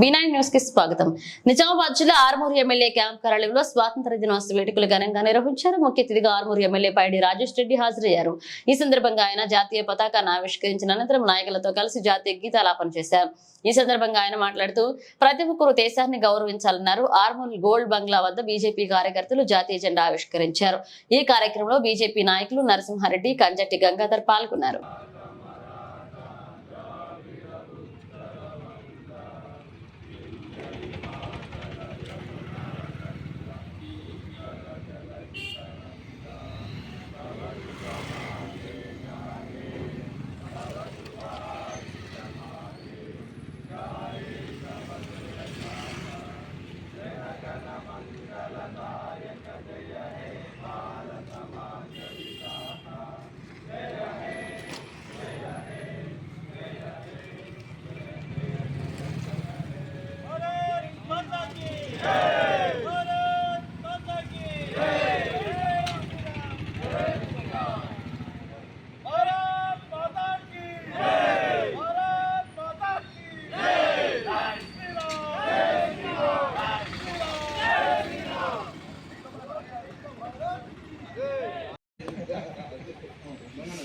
B9 న్యూస్కి స్వాగతం. నిజామాబాద్ జిల్లా ఆర్మూరు ఎమ్మెల్యే క్యాంప్ కార్యాలయంలో స్వాతంత్ర దినోత్సవ వేడుకలు ఘనంగా నిర్వహించారు. ముఖ్య అతిథిగా ఆర్మూరు ఎమ్మెల్యే పైడి రాజేష్ రెడ్డి హాజరయ్యారు. ఈ సందర్భంగా ఆయన జాతీయ పతాకాన్ని ఆవిష్కరించిన అనంతరం నాయకులతో కలిసి జాతీయ గీతాలాపన చేశారు. ఈ సందర్భంగా ఆయన మాట్లాడుతూ ప్రతి ఒక్కరూ దేశాన్ని గౌరవించాలన్నారు. ఆర్మూర్ గోల్డ్ బంగ్లా వద్ద బీజేపీ కార్యకర్తలు జాతీయ జెండా ఆవిష్కరించారు. ఈ కార్యక్రమంలో బీజేపీ నాయకులు నరసింహారెడ్డి కంజట్టి గంగాధర్ పాల్గొన్నారు.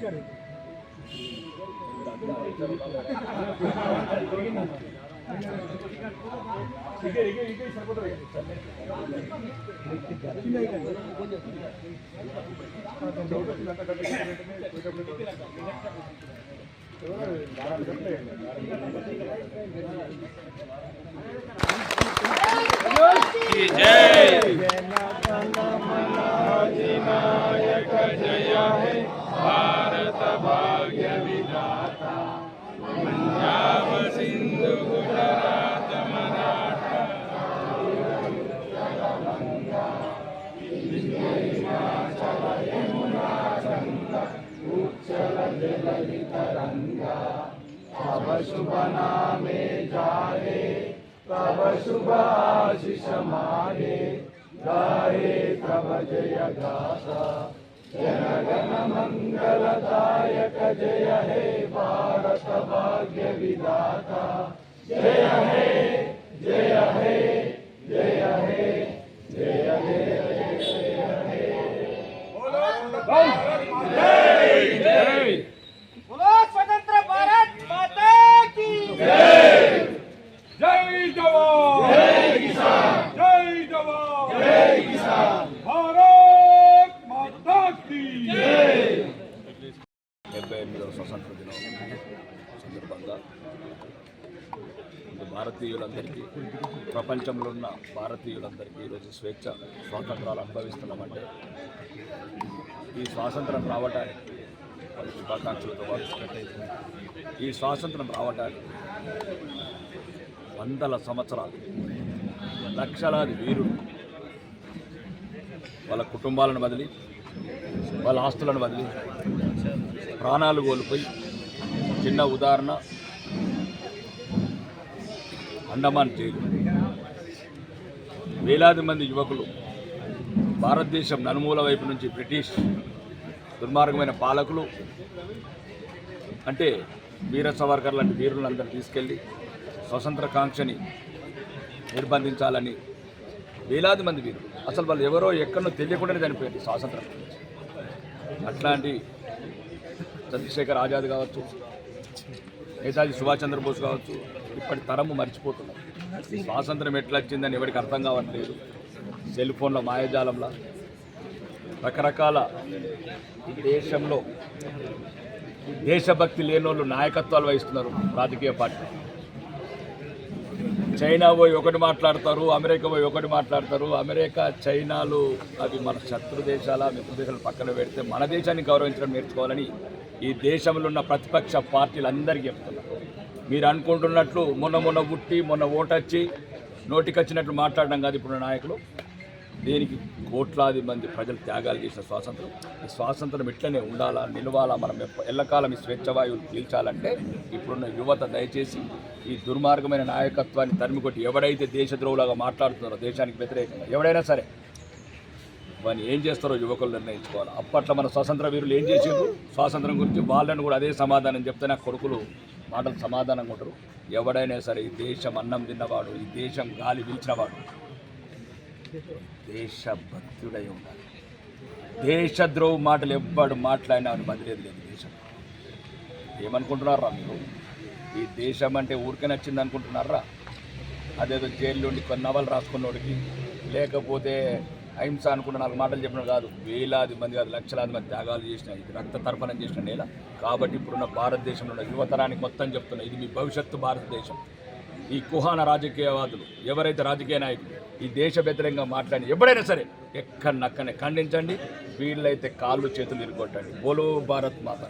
કરે જય सुबना में जाए तब शुभ आशीष मारे गाए तब जय गाता जन गण मंगलदायक जय हे भारत भाग्य विदाता భారతీయులందరికీ ప్రపంచంలో ఉన్న భారతీయులందరికీ ఈరోజు స్వేచ్ఛ స్వాతంత్రాలు అనుభవిస్తున్నామంటే ఈ స్వాతంత్రం రావటానికి వాళ్ళ శుభాకాంక్షలతో పాటు ఈ స్వాతంత్రం రావటానికి వందల సంవత్సరాలు లక్షలాది వీరులు వాళ్ళ కుటుంబాలను వదిలి వాళ్ళ ఆస్తులను వదిలి ప్రాణాలు కోల్పోయి చిన్న ఉదాహరణ అండమాన్ జైలు. వేలాది మంది యువకులు భారతదేశం నలుమూల వైపు నుంచి బ్రిటిష్ దుర్మార్గమైన పాలకులు అంటే వీర సవర్కర్ లాంటి వీరులందరూ తీసుకెళ్ళి స్వతంత్ర కాంక్షని నిర్బంధించాలని వేలాది మంది వీరు అసలు వాళ్ళు ఎవరో ఎక్కడో తెలియకుండానే చనిపోయారు స్వాతంత్రం. అట్లాంటి చంద్రశేఖర్ ఆజాద్ కావచ్చు నేతాజీ సుభాష్ చంద్రబోస్ కావచ్చు ఇప్పటి తరము మర్చిపోతున్నాం స్వాతంత్రం ఎట్లా వచ్చిందని ఎవరికి అర్థం కావట్లేదు. సెల్ ఫోన్ల మాయాజాలంలో రకరకాల దేశంలో దేశభక్తి లేని వాళ్ళు నాయకత్వాలు వహిస్తున్నారు రాజకీయ పార్టీ. చైనా పోయి ఒకటి మాట్లాడతారు అమెరికా పోయి ఒకటి మాట్లాడతారు. అమెరికా చైనాలు అవి మన శత్రు దేశాల మిత్ర దేశాలు పక్కన పెడితే మన దేశాన్ని గౌరవించడం నేర్చుకోవాలని ఈ దేశంలో ఉన్న ప్రతిపక్ష పార్టీలు అందరికీ చెప్తున్నారు. మీరు అనుకుంటున్నట్లు మొన్న మొన్న పుట్టి మొన్న ఓటొచ్చి నోటికొచ్చినట్లు మాట్లాడడం కాదు ఇప్పుడు నాయకులు. దీనికి కోట్లాది మంది ప్రజలు త్యాగాలు చేసిన స్వాతంత్రం. ఈ స్వాతంత్రం ఇట్లనే ఉండాలా నిలవాలా మనం ఎల్లకాలం ఈ స్వేచ్ఛవాయువులు పీల్చాలంటే ఇప్పుడున్న యువత దయచేసి ఈ దుర్మార్గమైన నాయకత్వాన్ని తరిమికొట్టి ఎవడైతే దేశద్రోహులాగా మాట్లాడుతున్నారో దేశానికి వ్యతిరేకంగా ఎవడైనా సరే వాడిని ఏం చేస్తారో యువకులు నిర్ణయించుకోవాలి. అప్పట్లో మన స్వాతంత్ర వీరులు ఏం చేసిండ్రు? స్వాతంత్రం గురించి వాళ్ళని కూడా అదే సమాధానం చెప్తే నా కొడుకులు మాటలు సమాధానంగా ఉంటారు ఎవడైనా సరే ఈ దేశం అన్నం తిన్నవాడు ఈ దేశం గాలి పీల్చినవాడు. దేశభక్తుడై ఉండాలి. దేశద్రోహ మాటలు ఎవ్వడు మాట్లాడినా అని బదిలేదు లేదు దేశం. ఏమనుకుంటున్నారా మీరు? ఈ దేశం అంటే ఊరికే నచ్చింది అనుకుంటున్నారా? అదేదో జైలు నుండి కొన్ని నవలు రాసుకున్నోడికి లేకపోతే అహింస అనుకున్న నాలుగు మాటలు చెప్పిన కాదు. వేలాది మంది కాదు లక్షలాది మంది త్యాగాలు చేసిన ఇది రక్త తర్పణం చేసిన నేల. కాబట్టి ఇప్పుడున్న భారతదేశంలో ఉన్న యువతరానికి మొత్తం చెప్తున్నా ఇది మీ భవిష్యత్తు భారతదేశం. ఈ కుహాన రాజకీయవాదులు ఎవరైతే రాజకీయ నాయకులు ఈ దేశ వ్యతిరేకంగా మాట్లాడి ఎప్పుడైనా సరే ఎక్కడినక్కడనే ఖండించండి వీళ్ళైతే కాళ్ళు చేతులు ఇరుగొట్టండి బోలో భారత్ మాత.